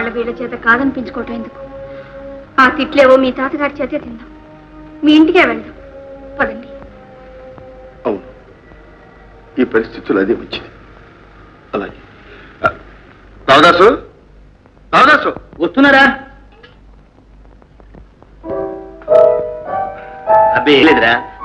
వాళ్ళ వీళ్ళ చేత కాదనిపించుకోవటం ఎందుకు? ఆ తిట్లేవో మీ తాతగారి చేతే తిందాం. మీ ఇంటికే వెళ్దాం. పదండి. అవును. ఈ పరిస్థితులు అదే వచ్చింది అలాగే. రావదాసు రావదాసు వస్తున్నారా? అబ్బే ఏం లేదురా.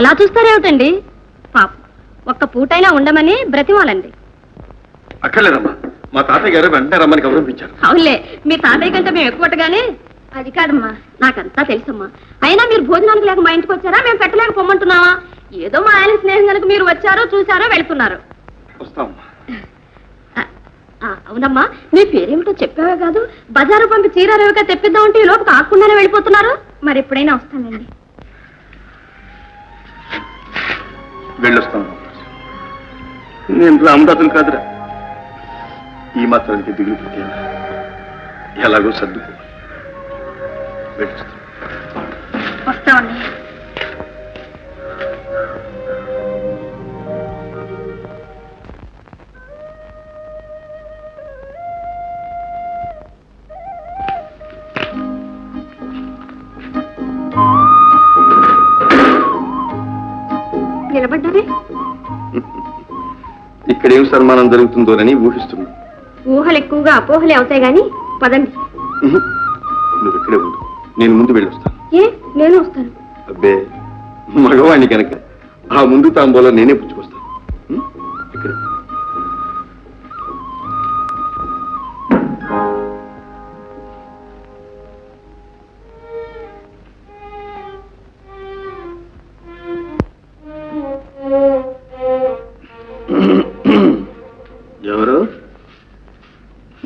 అలా చూస్తారేమిటండి? పాప ఒక్క పూటైనా ఉండమని బ్రతిమాలండి. అక్కర్లేదమ్మా. మా తాతయ్య గారు వెంటనే రమ్మని గౌరవించారు. అవునులే మీ తాతయ్య కంటే మేము ఎక్కువగానే అది కాదమ్మా నాకంతా తెలుసమ్మా. అయినా మీరు భోజనానికి లేక మా ఇంటికి వచ్చారా? మేము పెట్టలేక పొమ్మంటున్నావా ఏదో మా ఆయన స్నేహం కనుక మీరు వచ్చారో చూసారో వెళ్తున్నారు. వస్తామమ్మా అవునమ్మా మీ పేరేమిటో చెప్పావే కాదు? బజారు పంపి చీర రేవగా తెప్పిద్దామంటే ఈ లోపు కాకుండానే వెళ్ళిపోతున్నారు? మరి ఎప్పుడైనా వస్తానండి. వెళ్ళొస్తాను నేను రామదాసులు కాదురా. ఈ మాత్రానికి దిగులు పెట్టాను ఎలాగో సర్దుకో వెళ్ళొస్తాను ఏం సన్మానం జరుగుతుందోనని ఊహిస్తున్నా. ఊహలు ఎక్కువగా అపోహలే అవుతాయి గాని పదండి. నువ్వు ఇక్కడే ఉండు. నేను ముందు వెళ్ళొస్తాను. ఏ? నేను వస్తాను. అబ్బే మగవాణ్ణి కనుక ఆ ముందు తాంబూలం నేనే పుచ్చుకొస్తాను? ఇక్కడ.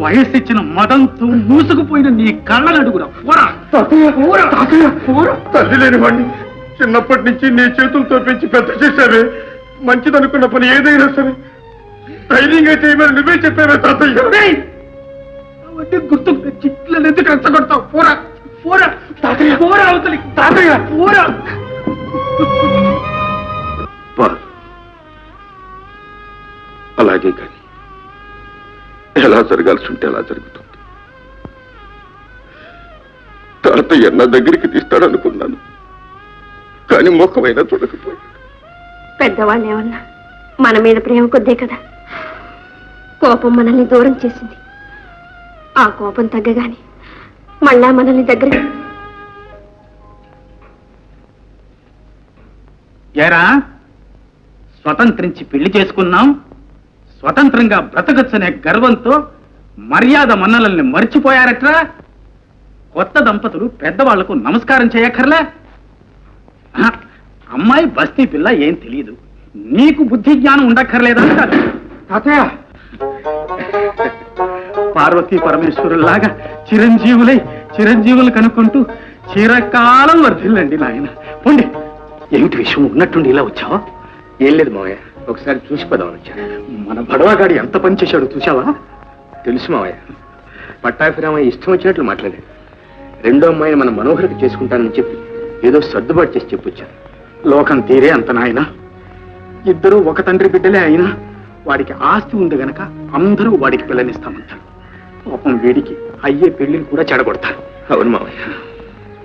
వయస్సు ఇచ్చిన మదంతో మూసుకుపోయిన నీ కళ్ళని అడుగురా. తల్లి లేని వాడిని చిన్నప్పటి నుంచి నీ చేతులతో పెంచి పెద్ద చేశావే. మంచిదనుకున్న పని ఏదైనా సరే. ధైర్యంగా చేయమని నువ్వే చెప్పావే తాతయ్య. గుర్తుకు తెచ్చి పిల్లలు ఎందుకు రెచ్చగొడతావు పోరా. పోరా. తాతయ్య. పోరా అవతలి తాతయ్య. పోరా. అలాగే కానీ ఎలా జరగాల్సి ఉంటే అలా జరుగుతుంది. తాతయ్య నా దగ్గరికి తీస్తాడనుకున్నాను. కానీ ముఖమైనా చూడకపోయాడు. పెద్దవాళ్ళు ఏమన్నా మన మీద ప్రేమ కొద్దే కదా? కోపం మనల్ని దూరం చేసింది. ఆ కోపం తగ్గగానే మళ్ళా మనల్ని దగ్గర ఏరా? స్వతంత్రించి పెళ్ళి చేసుకున్నాం స్వతంత్రంగా బ్రతకచ్చనే గర్వంతో మర్యాద మన్నలల్ని మర్చిపోయారట్రా? కొత్త దంపతులు పెద్దవాళ్ళకు నమస్కారం చేయక్కర్లే? అమ్మాయి బస్తీ పిల్ల ఏం తెలియదు. నీకు బుద్ధి జ్ఞానం ఉండక్కర్లేదంట అంటారు తాతయ్య! పార్వతీ పరమేశ్వరులాగా చిరంజీవులై చిరంజీవులు కనుక్కుంటూ చిరకాలం వర్ధిల్లండి నాయన. పోండి. ఏమిటి విషయం? ఉన్నట్టుండి ఇలా వచ్చావా? ఏం లేదు మావయ్య. ఒకసారి చూసిపోదామని వచ్చాను మన బడవాగాడు ఎంత పని చేశాడు చూసావా తెలుసు మావయ్య. పట్టాభిరామయ్య ఇష్టం వచ్చినట్లు మాట్లాడాడు. రెండో అమ్మాయిని మన మనోహరికి చేసుకుంటానని చెప్పి ఏదో సర్దుబాటు చేసి చెప్పొచ్చాను. లోకం తీరే అంత నాయన. ఇద్దరు ఒక తండ్రి బిడ్డలే అయినా వాడికి ఆస్తి ఉంది గనక అందరూ వాడికి పిల్లనిస్తామంటారు. పాపం వీడికి అయ్యే పెళ్ళిని కూడా చెడగొడతారు. అవును మావయ్య.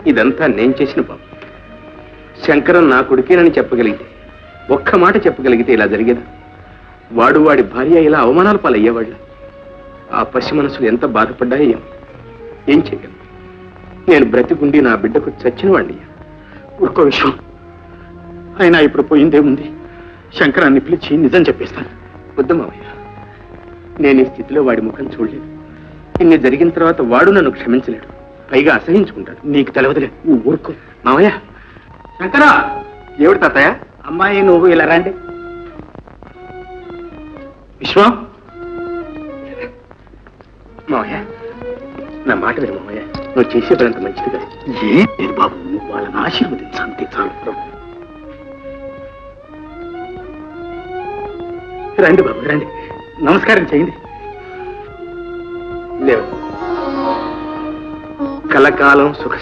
ఇదంతా నేను చేసిన పాపం. శంకరం నా కొడుకేనని చెప్పగలిగితే ఒక్క మాట చెప్పగలిగితే ఇలా జరిగేదా? వాడు వాడి భార్య ఇలా అవమానాల పాలయ్యేవాళ్ళ. ఆ పసి మనసులు ఎంత బాధపడ్డాయో ఏమో. ఏం చేయగలను నేను బ్రతికుండి నా బిడ్డకు చచ్చిన వాడిని ఒక్క విషయం. అయినా ఇప్పుడు పోయిందేముంది శంకరాన్ని పిలిచి నిజం చెప్పేస్తాను. వద్దు మావయ్య నేను ఈ స్థితిలో వాడి ముఖం చూడలేదు. ఇన్ని జరిగిన తర్వాత వాడు నన్ను క్షమించలేడు. పైగా అసహించుకుంటాడు. నీకు తెలవదులే. నువ్వు ఊరుకో. మావయ్య శంకరా! ఏమిటి తాతయ్య? అమ్మాయి నువ్వు ఇలా రండి. విశ్వం? మామయ్య నా మాట విను మామయ్య నువ్వు చేసే పనంత మంచిది కదా. ఏ లేదు బాబు? నువ్వు వాళ్ళని ఆశీర్వదించు. అంతే చాలు. రండి బాబు రండి. నమస్కారం చేయండి. లేవు కలకాలం సుఖ